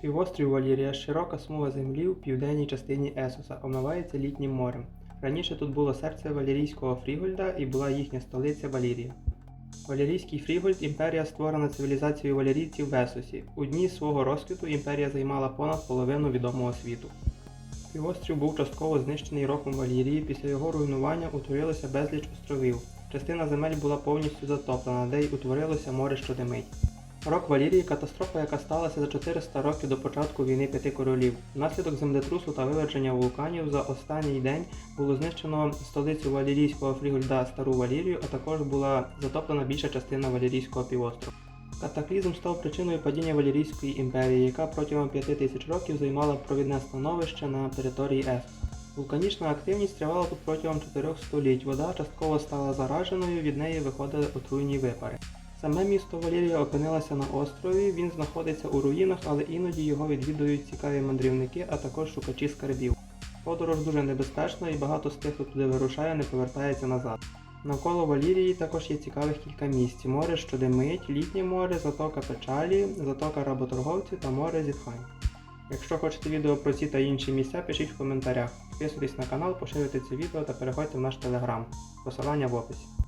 Півострів Валірія широка смуга землі в південній частині Есоса, омивається літнім морем. Раніше тут було серце Валірійського Фрігольда і була їхня столиця Валірія. Валерійський Фрігольд імперія створена цивілізацією валерійців в Есосі. У дні свого розквіту імперія займала понад половину відомого світу. Півострів був частково знищений роком Валірії. Після його руйнування утворилося безліч островів. Частина земель була повністю затоплена, де й утворилося море, що димить. Рок Валірії катастрофа, яка сталася за 400 років до початку війни п'яти королів. Внаслідок землетрусу та виверження вулканів за останній день було знищено столицю Валірійського фрігольда Стару Валірію, а також була затоплена більша частина Валірійського півострова. Катаклізм став причиною падіння Валірійської імперії, яка протягом п'яти тисяч років займала провідне становище на території Есос. Вулканічна активність тривала тут протягом чотирьох століть. Вода частково стала зараженою, від неї виходили отруйні випари. Саме місто Валерія опинилося на острові, він знаходиться у руїнах, але іноді його відвідують цікаві мандрівники, а також шукачі скарбів. Подорож дуже небезпечна і багато з тих, хто туди вирушає, не повертається назад. Навколо Валірії також є цікавих кілька місць: море, що димить, літнє море, затока печалі, затока работорговців та море зітхань. Якщо хочете відео про ці та інші місця, пишіть в коментарях. Підписуйтесь на канал, поширюйте це відео та переходьте в наш телеграм. Посилання в описі.